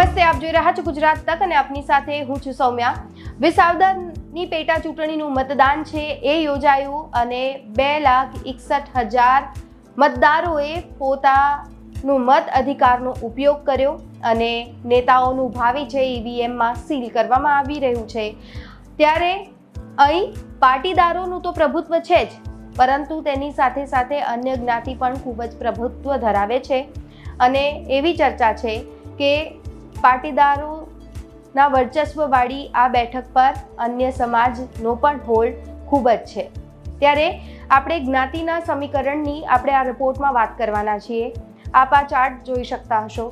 નમસ્તે, આપ જોઈ રહ્યા છો ગુજરાત તક અને આપની સાથે હું છું સૌમ્યા. વિસાવદરની પેટા ચૂંટણીનું મતદાન છે, એ યોજાયું અને બે લાખ એકસઠ હજાર મતદારોએ પોતાનું મત અધિકારનો ઉપયોગ કર્યો અને નેતાઓનું ભાવિ છે, ઈવીએમમાં સીલ કરવામાં આવી રહ્યું છે. ત્યારે અહીં પાટીદારોનું તો પ્રભુત્વ છે જ, પરંતુ તેની સાથે સાથે અન્ય જ્ઞાતિ પણ ખૂબ જ પ્રભુત્વ ધરાવે છે. અને એવી ચર્ચા છે કે પાટીદારોના વર્ચસ્વવાળી આ બેઠક પર અન્ય સમાજનો પણ હોલ્ડ ખૂબ જ છે. ત્યારે આપણે જ્ઞાતિના સમીકરણની આપણે આ રિપોર્ટમાં વાત કરવાના છીએ. આપ આ ચાર્ટ જોઈ શકતા હશો.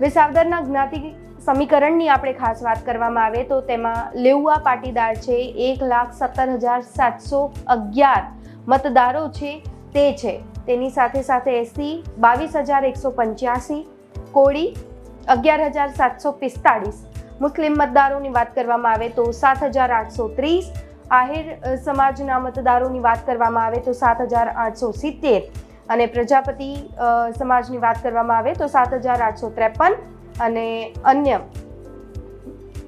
વિસાવદરના જ્ઞાતિ સમીકરણની આપણે ખાસ વાત કરવામાં આવે તો તેમાં લેઉઆ પાટીદાર છે, એક લાખ સત્તર હજાર સાતસો અગિયાર મતદારો છે, તે છે. તેની સાથે સાથે એસસી બાવીસ હજાર એકસો પંચ્યાસી, કોળી અગિયાર હજાર સાતસો પિસ્તાળીસ. મુસ્લિમ મતદારોની વાત કરવામાં આવે તો સાત હજાર આઠસો ત્રીસ. આહિર સમાજના મતદારોની વાત કરવામાં આવે તો સાત હજાર આઠસો સિત્તેર. અને પ્રજાપતિ સમાજની વાત કરવામાં આવે તો સાત હજાર આઠસો ત્રેપન. અને અન્ય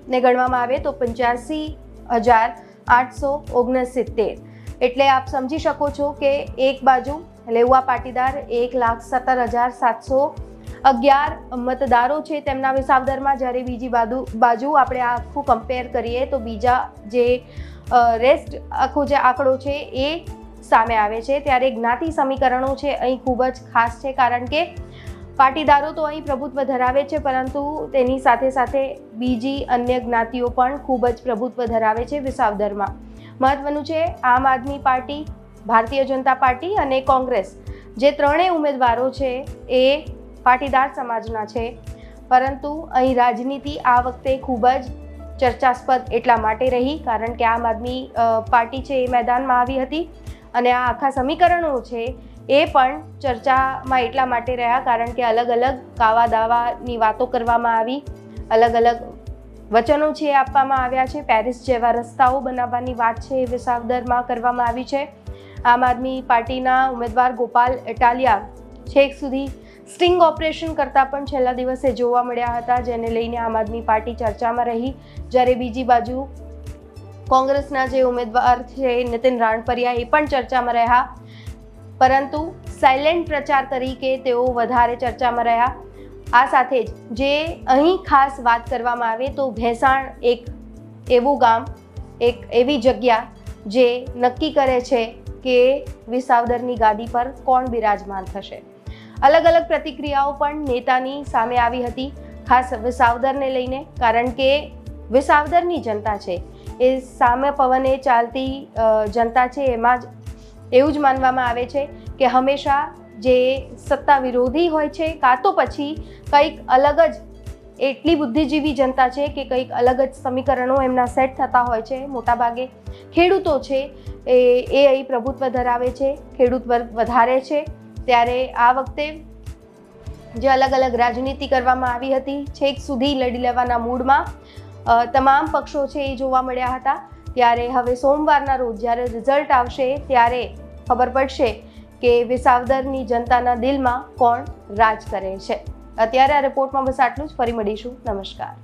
ને ગણવામાં આવે તો પંચ્યાસી હજાર આઠસો ઓગણસિત્તેર. એટલે આપ સમજી શકો છો કે એક બાજુ લેવા પાટીદાર એક લાખ સત્તર હજાર સાતસો અગિયાર મતદારો છે તેમના વિસાવદરમાં જ્યારે બીજી બાજુ બાજુ આપણે આખું કમ્પેર કરીએ તો બીજા જે રેસ્ટ આખો જે આંકડો છે એ સામે આવે છે. ત્યારે જ્ઞાતિ સમીકરણો છે અહીં ખૂબ જ ખાસ છે કારણ કે પાટીદારો તો અહીં પ્રભુત્વ ધરાવે છે પરંતુ તેની સાથે સાથે બીજી અન્ય જ્ઞાતિઓ પણ ખૂબ જ પ્રભુત્વ ધરાવે છે વિસાવદરમાં. મહત્વનું છે આમ આદમી પાર્ટી, ભારતીય જનતા પાર્ટી અને કોંગ્રેસ. જે ત્રણેય ઉમેદવારો છે એ પાટીદાર સમાજના છે. પરંતુ અહીં રાજનીતિ આ વખતે ખૂબ જ ચર્ચાસ્પદ એટલા માટે રહી, કારણ કે આમ આદમી પાર્ટી છે એ મેદાનમાં આવી હતી અને આ આખા સમીકરણો છે એ પણ ચર્ચામાં એટલા માટે રહ્યા, કારણ કે અલગ અલગ કાવા દાવાની વાતો કરવામાં આવી, અલગ અલગ વચનો છે આપવામાં આવ્યા છે, પેરિસ જેવા રસ્તાઓ બનાવવાની વાત છે એ વિસાવદરમાં કરવામાં આવી છે. આમ આદમી પાર્ટીના ઉમેદવાર ગોપાલ ઇટાલિયા છેક સુધી સ્ટિંગ ઓપરેશન કરતા પણ છેલ્લા દિવસે જોવા મળ્યા હતા, જેને લઈને આમ આદમી પાર્ટી ચર્ચામાં રહી. જ્યારે બીજી બાજુ કોંગ્રેસના જે ઉમેદવાર છે, નીતિન રાણપરિયા, એ પણ ચર્ચામાં રહ્યા. પરંતુ સાયલેન્ટ પ્રચાર તરીકે તેઓ વધારે ચર્ચામાં રહ્યા. આ સાથે જ જે અહીં ખાસ વાત કરવામાં આવે તો ભેંસાણ એક એવું ગામ, એક એવી જગ્યા જે નક્કી કરે છે કે વિસાવદરની ગાદી પર કોણ બિરાજમાન થશે. અલગ અલગ પ્રતિક્રિયાઓ પણ નેતાની સામે આવી હતી. ખાસ વિસાવદરને લઈને, કારણ કે વિસાવદરની જનતા છે. એ સામે પવને ચાલતી જનતા છે, એમાં જ, એવું જ માનવામાં આવે છે કે હંમેશા જે સત્તા વિરોધી હોય છે, કાં તો પછી કંઈક અલગ જ એટલી બુદ્ધિજીવી જનતા છે કે કંઈક અલગ જ સમીકરણો એમના સેટ થતા હોય છે, મોટાભાગે. ખેડૂતો છે, એ એ અહીં પ્રભુત્વ ધરાવે છે, ખેડૂત વર્ગ વધારે છે. ત્યારે આ વખતે જે અલગ અલગ રાજનીતિ કરવામાં આવી હતી, છેક સુધી લડી લેવાના મૂડમાં તમામ પક્ષો છે એ જોવા મળ્યા હતા. ત્યારે હવે સોમવારના રોજ જ્યારે રિઝલ્ટ આવશે ત્યારે ખબર પડશે કે વિસાવદરની જનતાના દિલમાં કોણ રાજ કરે છે. અત્યારે આ રિપોર્ટમાં બસ આટલું જ. ફરી મળીશું. નમસ્કાર.